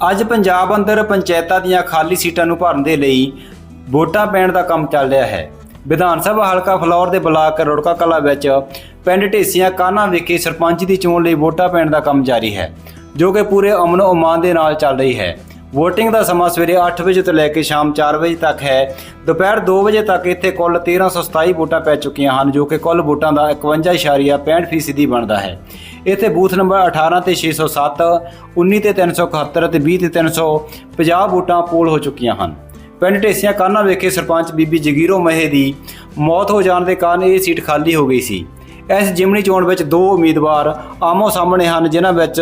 ਅੱਜ ਪੰਜਾਬ ਅੰਦਰ ਪੰਚਾਇਤਾਂ ਦੀਆਂ ਖਾਲੀ ਸੀਟਾਂ ਨੂੰ ਭਰਨ ਦੇ ਲਈ ਵੋਟਾਂ ਪੈਣ ਦਾ ਕੰਮ ਚੱਲ ਰਿਹਾ ਹੈ। ਵਿਧਾਨ ਸਭਾ ਹਲਕਾ ਫਲੌਰ ਦੇ ਬਲਾਕ ਰੋੜਕਾ ਕਲਾ ਵਿੱਚ ਪਿੰਡ ਢੇਸੀਆਂ ਕਾਨਾ ਵਿਖੇ ਸਰਪੰਚ ਦੀ ਚੋਣ ਲਈ ਵੋਟਾਂ ਪੈਣ ਦਾ ਕੰਮ ਜਾਰੀ ਹੈ, ਜੋ ਕਿ ਪੂਰੇ ਅਮਨ ਓਮਾਨ ਦੇ ਨਾਲ ਚੱਲ ਰਹੀ ਹੈ। VOTING ਦਾ ਸਮਾਂ ਸਵੇਰੇ 8 ਵਜੇ ਤੋਂ ਲੈ ਕੇ ਸ਼ਾਮ 4 ਵਜੇ ਤੱਕ ਹੈ। ਦੁਪਹਿਰ 2 ਵਜੇ ਤੱਕ ਇੱਥੇ ਕੁੱਲ 1327 ਵੋਟਾਂ ਪੈ ਚੁੱਕੀਆਂ ਹਨ, ਜੋ ਕਿ ਕੁੱਲ ਵੋਟਾਂ ਦਾ 51.65% ਬਣਦਾ ਹੈ। ਇੱਥੇ ਬੂਥ ਨੰਬਰ 18 ਤੇ 607 19 ਤੇ 371 ਤੇ 20 ਤੇ 350 ਵੋਟਾਂ ਪੋਲ ਹੋ ਚੁੱਕੀਆਂ ਹਨ। ਪਿੰਡ ਢੇਸੀਆਂ ਕਾਨਾ ਵਿਖੇ ਸਰਪੰਚ ਬੀਬੀ ਜਗੀਰੋ ਮਹੇ ਦੀ ਮੌਤ ਹੋ ਜਾਣ ਦੇ ਕਾਰਨ ਇਹ ਸੀਟ ਖਾਲੀ ਹੋ ਗਈ ਸੀ। ਇਸ ਜਿਮਨੀ ਚੋਣ ਵਿੱਚ ਦੋ ਉਮੀਦਵਾਰ ਆਮੋ ਸਾਹਮਣੇ ਹਨ, ਜਿਨ੍ਹਾਂ ਵਿੱਚ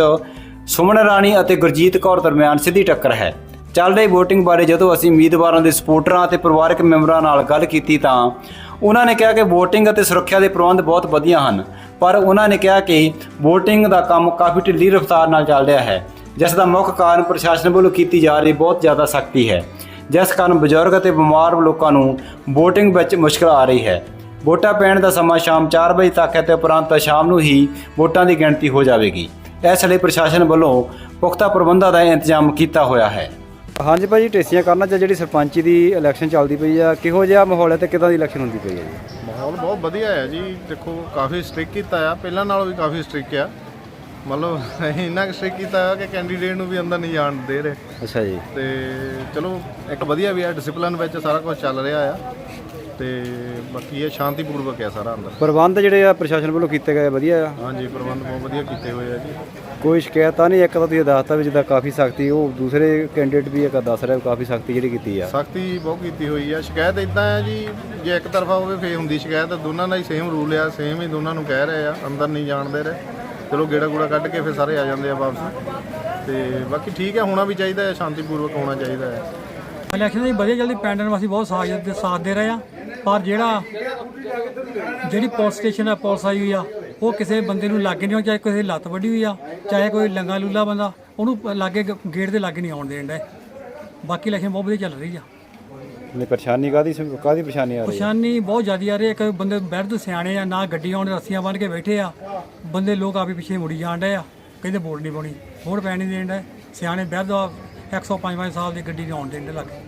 ਸੁਮਨ ਰਾਣੀ ਅਤੇ ਗੁਰਜੀਤ ਕੌਰ ਦਰਮਿਆਨ ਸਿੱਧੀ ਟੱਕਰ ਹੈ। ਚੱਲ ਰਹੀ VOTING ਬਾਰੇ ਜਦੋਂ ਅਸੀਂ ਉਮੀਦਵਾਰਾਂ ਦੇ ਸਪੋਰਟਰਾਂ ਅਤੇ ਪਰਿਵਾਰਕ ਮੈਂਬਰਾਂ ਨਾਲ ਗੱਲ ਕੀਤੀ ਤਾਂ ਉਹਨਾਂ ਨੇ ਕਿਹਾ ਕਿ VOTING ਅਤੇ ਸੁਰੱਖਿਆ ਦੇ ਪ੍ਰਬੰਧ ਬਹੁਤ ਵਧੀਆ ਹਨ। ਪਰ ਉਹਨਾਂ ਨੇ ਕਿਹਾ ਕਿ VOTING ਦਾ ਕੰਮ ਕਾਫੀ ਢਿੱਲੀ ਰਫ਼ਤਾਰ ਨਾਲ ਚੱਲ ਰਿਹਾ ਹੈ, ਜਿਸ ਦਾ ਮੁੱਖ ਕਾਰਨ ਪ੍ਰਸ਼ਾਸਨ ਵੱਲੋਂ ਕੀਤੀ ਜਾ ਰਹੀ ਬਹੁਤ ਜ਼ਿਆਦਾ ਸਖਤੀ ਹੈ। ਜਿਸ ਕਾਰਨ ਬਜ਼ੁਰਗ ਅਤੇ ਬਿਮਾਰ ਲੋਕਾਂ ਨੂੰ VOTING ਵਿੱਚ ਮੁਸ਼ਕਲ ਆ ਰਹੀ ਹੈ। ਵੋਟਾਂ ਪੈਣ ਦਾ ਸਮਾਂ ਸ਼ਾਮ 4 ਵਜੇ ਤੱਕ ਹੈ ਤੇ ਉਪਰੰਤ ਸ਼ਾਮ ਨੂੰ ਹੀ ਵੋਟਾਂ ਦੀ ਗਿਣਤੀ ਹੋ ਜਾਵੇਗੀ। ਇਸ ਲਈ ਪ੍ਰਸ਼ਾਸਨ ਵੱਲੋਂ ਪੁਖਤਾ ਪ੍ਰਬੰਧਾਂ ਦਾ ਇੰਤਜ਼ਾਮ ਕੀਤਾ ਹੋਇਆ ਹੈ। ਹਾਂਜੀ ਭਾਜੀ ਟੇਸੀਆਂ ਕਰਨਾ ਚ ਜਿਹੜੀ ਸਰਪੰਚੀ ਦੀ ਇਲੈਕਸ਼ਨ ਚੱਲਦੀ ਪਈ ਆ ਕਿਹੋ ਜਿਹਾ ਮਾਹੌਲ ਹੈ ਤੇ ਕਿਦਾਂ ਦੀ ਇਲੈਕਸ਼ਨ ਹੁੰਦੀ ਪਈ ਹੈ ਜੀ? ਮਾਹੌਲ ਬਹੁਤ ਵਧੀਆ ਹੈ ਜੀ। ਦੇਖੋ ਕਾਫੀ ਸਟ੍ਰਿਕ ਕੀਤਾ ਆ। ਪਹਿਲਾਂ ਨਾਲੋਂ ਵੀ ਕਾਫੀ ਸਟ੍ਰਿਕ ਆ। ਮਤਲਬ ਇੰਨਾ ਸਟ੍ਰਿਕ ਕੀਤਾ ਆ ਕਿ ਕੈਂਡੀਡੇਟ ਨੂੰ ਵੀ ਅੰਦਰ ਨਹੀਂ ਜਾਣ ਦੇ ਰਹੇ। ਅੱਛਾ ਜੀ। ਤੇ ਚਲੋ ਇੱਕ ਵਧੀਆ ਵੀ ਆ ਡਿਸਪਲਿਨ ਵਿੱਚ ਸਾਰਾ ਕੁਝ ਚੱਲ ਰਿਹਾ ਆ। ਤੇ ਬਾਕੀ ਇਹ ਸ਼ਾਂਤੀਪੂਰਵਕ ਆ ਸਾਰਾ ਅੰਦਰ। ਪ੍ਰਬੰਧ ਜਿਹੜੇ ਆ ਪ੍ਰਸ਼ਾਸਨ ਵੱਲੋਂ ਕੀਤੇ ਗਏ ਵਧੀਆ ਆ? ਹਾਂਜੀ ਪ੍ਰਬੰਧ ਬਹੁਤ ਵਧੀਆ ਕੀਤੇ ਹੋਏ ਆ ਜੀ। ਕੋਈ ਸ਼ਿਕਾਇਤ ਤਾਂ ਨਹੀਂ? ਇੱਕ ਤਾਂ ਤੁਸੀਂ ਦੱਸਤਾ ਵੀ ਜਿੱਦਾਂ ਕਾਫੀ ਸਖਤੀ ਉਹ ਦੂਸਰੇ ਕੈਂਡੀਡੇਟ ਵੀ ਇੱਕ ਦੱਸ ਰਿਹਾ ਕਾਫੀ ਸਖਤੀ ਜਿਹੜੀ ਕੀਤੀ ਆ। ਸਖਤੀ ਬਹੁਤ ਕੀਤੀ ਹੋਈ ਆ। ਸ਼ਿਕਾਇਤ ਇਦਾਂ ਆ ਜੀ ਜੇ ਇੱਕ ਤਰਫਾ ਹੋਵੇ ਫੇਰ ਹੁੰਦੀ ਸ਼ਿਕਾਇਤ ਦੋਨਾਂ ਦਾ ਹੀ ਸੇਮ ਰੂਲ ਆ ਸੇਮ ਹੀ ਦੋਨਾਂ ਨੂੰ ਕਹਿ ਰਹੇ ਆ ਅੰਦਰ ਨਹੀਂ ਜਾਣ ਦੇ ਰਹੇ। ਚਲੋ ਗੇੜਾ ਗੂੜਾ ਕੱਢ ਕੇ ਫੇਰ ਸਾਰੇ ਆ ਜਾਂਦੇ ਆ ਵਾਪਸ। ਤੇ ਬਾਕੀ ਠੀਕ ਹੈ ਹੋਣਾ ਵੀ ਚਾਹੀਦਾ ਹੈ ਸ਼ਾਂਤੀਪੂਰਵਕ ਹੋਣਾ ਚਾਹੀਦਾ ਹੈ। ਇਲੈਕਸ਼ਨ ਦੀ ਵਧੀਆ ਜਲਦੀ ਪਿੰਡ ਨਿਵਾਸੀ ਬਹੁਤ ਸਾਥ ਦੇ ਸਾਥ ਦੇ ਰਹੇ ਆ। ਪਰ ਜਿਹੜਾ ਜਿਹੜੀ ਪੁਲਿਸ ਸਟੇਸ਼ਨ ਆ ਪੁਲਿਸ ਆਈ ਹੋਈ ਆ ਉਹ ਕਿਸੇ ਬੰਦੇ ਨੂੰ ਲਾਗੇ ਨਹੀਂ ਆਉਣ ਚਾਹੇ ਕਿਸੇ ਦੀ ਲੱਤ ਵੱਡੀ ਹੋਈ ਆ ਚਾਹੇ ਕੋਈ ਲੰਗਾ ਲੂਲਾ ਬੰਦਾ ਉਹਨੂੰ ਲਾਗੇ ਗੇਟ ਦੇ ਲਾਗੇ ਨਹੀਂ ਆਉਣ ਦੇਣ ਦਾ ਬਾਕੀ ਇਲੈਕਸ਼ਨ ਬਹੁਤ ਵਧੀਆ ਚੱਲ ਰਹੀ ਆ। ਨਹੀਂ ਪਰੇਸ਼ਾਨੀ ਕਾਦੀ ਕਾਦੀ ਪਰੇਸ਼ਾਨੀ ਆ ਰਹੀ ਪਰੇਸ਼ਾਨੀ ਬਹੁਤ ਜ਼ਿਆਦੀ ਆ ਰਹੀ ਹੈ ਇੱਕ ਬੰਦੇ ਬੈਠ ਤੋਂ ਸਿਆਣੇ ਆ ਨਾ ਗੱਡੀ ਆਉਣ ਰੱਸੀਆਂ ਬੰਨ ਕੇ ਬੈਠੇ ਆ। ਬੰਦੇ ਲੋਕ ਆਪੇ ਪਿੱਛੇ ਮੁੜੀ ਜਾਣ ਡਏ ਆ। ਕਹਿੰਦੇ ਵੋਟ ਨਹੀਂ ਪਾਉਣੀ। ਵੋਟ ਪੈਣ ਨਹੀਂ ਦੇਣ ਡਏ। ਸਿਆਣੇ ਬੈਠ ਦਾ 105 ਸਾਲ ਦੀ ਗੱਡੀ ਨਹੀਂ ਆਉਣ ਦੇਣ ਦੇ ਲੱਗੇ।